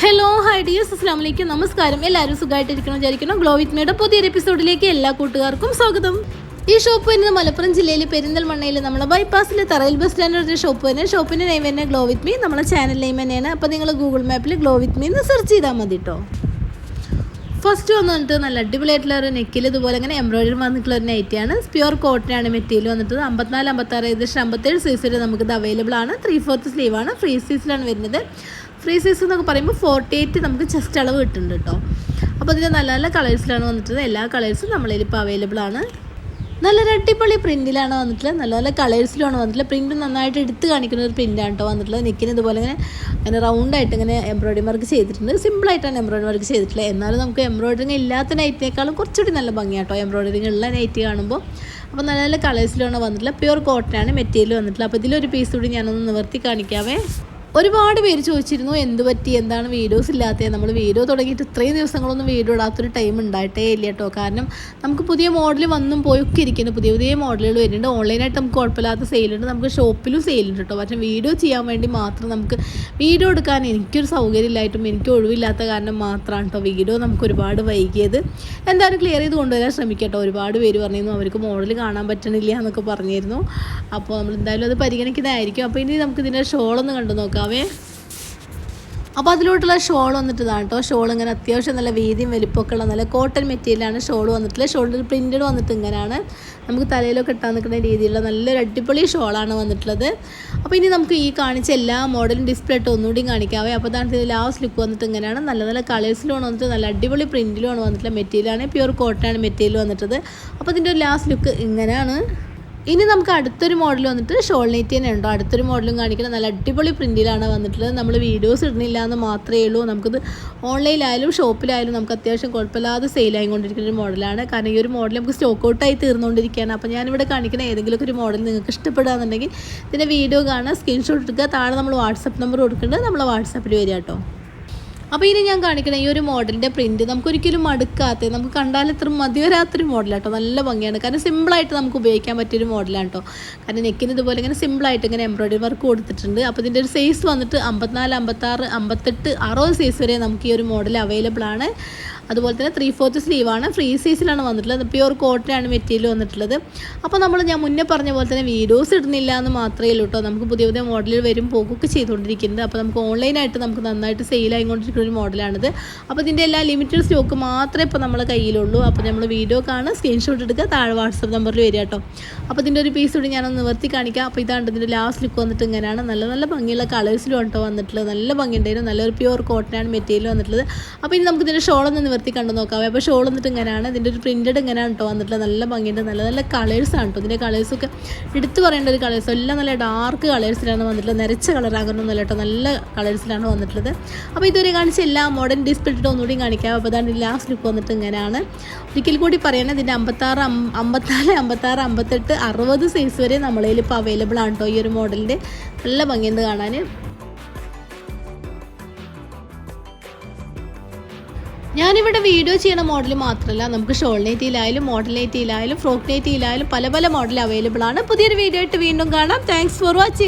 Hello hi dears അസ്ലാം വലൈക്കും നമസ്കാരം. എല്ലാവരും സുഖമായിട്ടിരിക്കണം വിചാരിക്കണം ഗ്ലോ വിത്ത് മേയുടെ പുതിയൊരു എപ്പിസോഡിലേക്ക് എല്ലാ കൂട്ടുകാർക്കും സ്വാഗതം. ഈ ഷോപ്പ് വരുന്നത് മലപ്പുറം ജില്ലയിൽ പെരിന്തൽമണ്ണയിൽ നമ്മുടെ ബൈപ്പാസിലെ തറയിൽ ബസ് സ്റ്റാൻഡ് ഷോപ്പ് വരുന്നത് ഷോപ്പിന്റെ നെയിം തന്നെ ഗ്ലോ വിത്ത് മീ നമ്മുടെ ചാനൽ നെയിം തന്നെയാണ്. അപ്പോൾ നിങ്ങൾ ഗൂഗിൾ മാപ്പിൽ ഗ്ലോ വിത്ത് മീ എന്ന് സെർച്ച് ചെയ്താൽ മതി കേട്ടോ ഫസ്റ്റ് വന്നിട്ട് നല്ല അടിപൊളിയായിട്ടുള്ള ഒരു നെക്കിൽ ഇതുപോലെ അങ്ങനെ എംബ്രോയിഡറി വന്നിട്ടുള്ള ഒരു നൈറ്റിയാണ് പ്യുർ കോട്ടനാണ് മെറ്റീരിയൽ വന്നിട്ട് അമ്പത്തിനാല് അമ്പത്താറ് ഏകദേശം അമ്പത്തേഴ് സൈസ് വരെ നമുക്കിത് അവൈലബിൾ ആണ്. ത്രീ ഫോർത്ത് സ്ലീവാണ് ഫ്രീ സൈസിലാണ് വരുന്നത്. ഫ്രീ സൈസ് എന്നൊക്കെ പറയുമ്പോൾ ഫോർട്ടി എയ്റ്റ് നമുക്ക് ചെസ്റ്റ് അളവ് കിട്ടുന്നുണ്ട് കേട്ടോ അപ്പോൾ ഇതിൽ നല്ല നല്ല കളേഴ്സിലാണ് വന്നിട്ടുള്ളത്. എല്ലാ കളേഴ്സും നമ്മളിൽ ഇപ്പോൾ അവൈലബിൾ ആണ്. നല്ല അടിപൊളി പ്രിന്റിലാണ് വന്നിട്ടുള്ളത്. നല്ല നല്ല കളേഴ്സിലാണ് വന്നിട്ടുള്ളത്. പ്രിന്റ് നന്നായിട്ട് എടുത്ത് കാണിക്കുന്ന ഒരു പ്രിന്റാണ് കേട്ടോ വന്നിട്ടുള്ളത്. നെക്കിന് ഇതുപോലെ ഇങ്ങനെ അങ്ങനെ റൗണ്ടായിട്ട് ഇങ്ങനെ എംബ്രോയിഡറി വർക്ക് ചെയ്തിട്ടുണ്ട്. സിമ്പിളായിട്ടാണ് എംബ്രോയിഡറി വർക്ക് ചെയ്തിട്ടുള്ളത്. എന്നാലും നമുക്ക് എംബ്രോയിഡറിങ് ഇല്ലാത്ത നൈറ്റിനേക്കാളും കുറച്ചുകൂടി നല്ല ഭംഗിയാട്ടോ എംബ്രോയിഡറിങ് ഉള്ള നൈറ്റ് കാണുമ്പോൾ. അപ്പോൾ നല്ല നല്ല കളേഴ്സിലാണ് വന്നിട്ടുള്ളത്. പ്യുവർ കോട്ടനാണ് മെറ്റീരിയൽ വന്നിട്ടുള്ളത്. അപ്പോൾ ഇതിലൊരു പീസ് കൂടി ഞാനൊന്ന് നിവർത്തി കാണിക്കാവേ. ഒരുപാട് പേര് ചോദിച്ചിരുന്നു എന്ത് പറ്റി? എന്താണ് വീഡിയോസ് ഇല്ലാത്തത്? നമ്മൾ വീഡിയോ തുടങ്ങിയിട്ട് ഇത്രയും ദിവസങ്ങളൊന്നും വീഡിയോ ഇടാത്തൊരു ടൈം ഉണ്ടായിട്ടേ ഇല്ല കേട്ടോ. കാരണം നമുക്ക് പുതിയ മോഡൽ വന്നും പോയൊക്കെ ഇരിക്കുന്നു. പുതിയ പുതിയ മോഡലുകൾ വരുന്നുണ്ട്. ഓൺലൈനായിട്ട് നമുക്ക് കുഴപ്പമില്ലാത്ത സെയിലുണ്ട് നമുക്ക് ഷോപ്പിലും സെയിലുണ്ട് കേട്ടോ. പക്ഷേ വീഡിയോ ചെയ്യാൻ വേണ്ടി മാത്രം നമുക്ക് വീഡിയോ എടുക്കാൻ എനിക്കൊരു സൗകര്യമില്ലായിട്ടും എനിക്ക് ഒഴിവില്ലാത്ത കാരണം മാത്രമാണ് കേട്ടോ വീഡിയോ നമുക്ക് ഒരുപാട് വൈകിയത്. എന്തായാലും ക്ലിയർ ചെയ്ത് കൊണ്ടുവരാൻ ശ്രമിക്കട്ടോ ഒരുപാട് പേര് പറഞ്ഞിരുന്നു അവർക്ക് മോഡൽ കാണാൻ പറ്റണില്ല എന്നൊക്കെ പറഞ്ഞിരുന്നു. അപ്പോൾ നമ്മൾ എന്തായാലും അത് പരിഗണിക്കുന്നതായിരിക്കും. അപ്പോൾ ഇനി നമുക്ക് ഇതിന്റെ ഷോളൊന്ന് കണ്ടു നോക്കാവേ അപ്പോൾ അതിലോട്ടുള്ള ഷോൾ വന്നിട്ട് ഇതാണ് കേട്ടോ ഷോൾ ഇങ്ങനെ അത്യാവശ്യം നല്ല വീതിയും വലിപ്പമൊക്കെ ഉള്ള നല്ല കോട്ടൺ മെറ്റീരിയലാണ് ഷോൾ വന്നിട്ടുള്ളത്. ഷോളിൽ പ്രിന്റഡ് വന്നിട്ട് ഇങ്ങനെയാണ്. നമുക്ക് തലയിലൊക്കെ ഇട്ടാൻ നിൽക്കുന്ന രീതിയിലുള്ള നല്ലൊരു അടിപൊളി ഷോളാണ് വന്നിട്ടുള്ളത്. അപ്പോൾ ഇനി നമുക്ക് ഈ കാണിച്ച എല്ലാ മോഡലും ഡിസ്പ്ലേ ഇട്ട് ഒന്നുകൂടി കാണിക്കാവേ. അപ്പോൾ അതാണ് ഇതിൽ ലാസ്റ്റ് ലുക്ക് വന്നിട്ട് ഇങ്ങനെയാണ്. നല്ല നല്ല കളേഴ്സിലാണ് വന്നിട്ട് നല്ല അടിപൊളി പ്രിന്റിലുമാണ് വന്നിട്ടുള്ള മെറ്റീരിയലാണ്. പ്യുവർ കോട്ടൺ മെറ്റീരിയൽ വന്നിട്ടത് അപ്പോൾ ഇതിന്റെ ഒരു ലാസ്റ്റ് ലുക്ക് ഇങ്ങനെയാണ്. ഇനി നമുക്ക് അടുത്തൊരു മോഡൽ വന്നിട്ട് ഷോൾ നെറ്റ് തന്നെ ഉണ്ടോ? അടുത്തൊരു മോഡലും കാണിക്കുന്നത് നല്ല അടിപൊളി പ്രിന്റിലാണ് വന്നിട്ടുള്ളത്. നമ്മൾ വീഡിയോസ് ഇടുന്നില്ല എന്ന് മാത്രമേ ഉള്ളൂ. നമുക്കിത് ഓൺലൈനിലായാലും ഷോപ്പിലായാലും നമുക്ക് അത്യാവശ്യം കുഴപ്പമില്ലാതെ സെയിൽ ആയിക്കൊണ്ടിരിക്കുന്ന ഒരു മോഡലാണ് കാരണം ഈ ഒരു മോഡൽ നമുക്ക് സ്റ്റോക്ക് ഔട്ടായി തീർന്നുകൊണ്ടിരിക്കുകയാണ്. അപ്പോൾ ഞാനിവിടെ കാണിക്കുന്ന ഏതെങ്കിലുമൊക്കെ ഒരു മോഡൽ നിങ്ങൾക്ക് ഇഷ്ടപ്പെടുകയാണെന്നുണ്ടെങ്കിൽ ഇതിന്റെ വീഡിയോ കാണുക സ്ക്രീൻഷോട്ട് എടുക്കുക. താഴെ നമ്മൾ വാട്സപ്പ് നമ്പർ കൊടുക്കേണ്ടത് നമ്മൾ വാട്സപ്പിൽ വരിക കേട്ടോ. അപ്പോൾ ഇനി ഞാൻ കാണിക്കുന്ന ഈ ഒരു മോഡലിന്റെ പ്രിന്റ് നമുക്കൊരിക്കലും മടുക്കാത്ത നമുക്ക് കണ്ടാൽ ഇത്ര മതി വരാത്തൊരു മോഡലാട്ടോ നല്ല ഭംഗിയാണ്. കാരണം സിമ്പിളായിട്ട് നമുക്ക് ഉപയോഗിക്കാൻ പറ്റിയൊരു മോഡലാണ് കേട്ടോ കാരണം നെക്കിന് ഇതുപോലെ ഇങ്ങനെ സിമ്പിളായിട്ട് ഇങ്ങനെ എംബ്രോയിഡറി വർക്ക് കൊടുത്തിട്ടുണ്ട്. അപ്പോൾ ഇതിന്റെ ഒരു സൈസ് വന്നിട്ട് അമ്പത്തിനാല് അമ്പത്താറ് അമ്പത്തെട്ട് അറുപത് സൈസ് വരെ നമുക്ക് ഈ ഒരു മോഡൽ അവൈലബിൾ ആണ്. അതുപോലെ തന്നെ ത്രീ ഫോർത്ത് സ്ലീവാണ് ഫ്രീ സൈസിലാണ് വന്നിട്ടുള്ളത്. പ്യുവർ കോട്ടനാണ് മെറ്റീരിയൽ വന്നിട്ടുള്ളത്. അപ്പോൾ നമ്മൾ ഞാൻ മുന്നേ പറഞ്ഞ പോലെ തന്നെ വീഡിയോസ് ഇടുന്നില്ല എന്ന് മാത്രമേ ഉള്ളൂ കേട്ടോ നമുക്ക് പുതിയ പുതിയ മോഡലിൽ വരും പോകുകയൊക്കെ ചെയ്തുകൊണ്ടിരിക്കുന്നത്. അപ്പോൾ നമുക്ക് ഓൺലൈനായിട്ട് നമുക്ക് നന്നായിട്ട് സെയിൽ ആയിക്കൊണ്ടിരിക്കുന്ന ഒരു മോഡലാണിത് അപ്പോൾ ഇതിന്റെ എല്ലാ ലിമിറ്റഡ് സ്റ്റോക്ക് മാത്രമേ ഇപ്പോൾ നമ്മളെ കയ്യിലുള്ളൂ. അപ്പോൾ നമ്മൾ വീഡിയോ കാണുക സ്ക്രീൻഷോട്ട് എടുക്കുക താഴെ വാട്സപ്പ് നമ്പറിൽ വരിക കേട്ടോ അപ്പോൾ ഇതിന്റെ ഒരു പീസ് കൂടി ഞാനൊന്ന് നിവർത്തി കാണിക്കാം. അപ്പോൾ ഇതാണ് ഇതിന്റെ ലാസ്റ്റ് ലുക്ക് വന്നിട്ട് ഇങ്ങനെയാണ്. നല്ല നല്ല ഭംഗിയുള്ള കളേഴ്സിലും കേട്ടോ വന്നിട്ടുള്ളത്. നല്ല ഭംഗിയുണ്ടായിരുന്നു. നല്ലൊരു പ്യുവർ കോട്ടനാണ് മെറ്റീരിയൽ വന്നിട്ടുള്ളത്. അപ്പോൾ ഇനി നമുക്ക് ഇതിന്റെ ഷോളൊന്ന് നിവർത്തി കണ്ടു നോക്കാവേ. അപ്പോൾ ഷോൾ വന്നിട്ട് ഇങ്ങനെയാണ്. ഇതിന്റെ ഒരു പ്രിന്റഡ് ഇങ്ങനെയാണ് കേട്ടോ വന്നിട്ടുള്ളത് നല്ല ഭംഗിയുണ്ട്. നല്ല നല്ല കളേഴ്സാണ് കേട്ടോ ഇതിന്റെ കളേഴ്സൊക്കെ എടുത്തു പറയേണ്ട ഒരു കളേഴ്സ് എല്ലാം നല്ല ഡാർക്ക് കളേഴ്സിലാണ് വന്നിട്ടുള്ളത്. നിരച്ച കളർ അങ്ങനൊന്നുമല്ല കേട്ടോ നല്ല കളേഴ്സിലാണ് വന്നിട്ടുള്ളത്. അപ്പോൾ ഇതുവരെ കാണിച്ച എല്ലാ മോഡേൺ ഡിസ്പ്ലേ ഇട്ട് ഒന്നുകൂടി കാണിക്കാം. അപ്പോൾ അതാണ് ലാസ്റ്റ് ലുക്ക് വന്നിട്ട് ഇങ്ങനെയാണ്. ഒരിക്കൽ കൂടി പറയണത് ഇതിന്റെ അമ്പത്താറ് അമ്പത്താറ് അമ്പത്താറ് അമ്പത്തെട്ട് അറുപത് സൈസ് വരെ നമ്മളതിൽ ഇപ്പോൾ അവൈലബിൾ ആണ് കേട്ടോ ഈ ഒരു മോഡലിന്റെ നല്ല ഭംഗിയുണ്ട് കാണാൻ. ഞാനിവിടെ വീഡിയോ ചെയ്യുന്ന മോഡൽ മാത്രമല്ല നമുക്ക് ഷോൾ നെറ്റിയിലായാലും മോഡൽ നെറ്റിയിലായാലും ഫ്രോക്ക് നെറ്റിയിലായാലും പല പല മോഡൽ അവൈലബിൾ ആണ്. പുതിയൊരു വീഡിയോ ആയിട്ട് വീണ്ടും കാണാം. Thanks for watching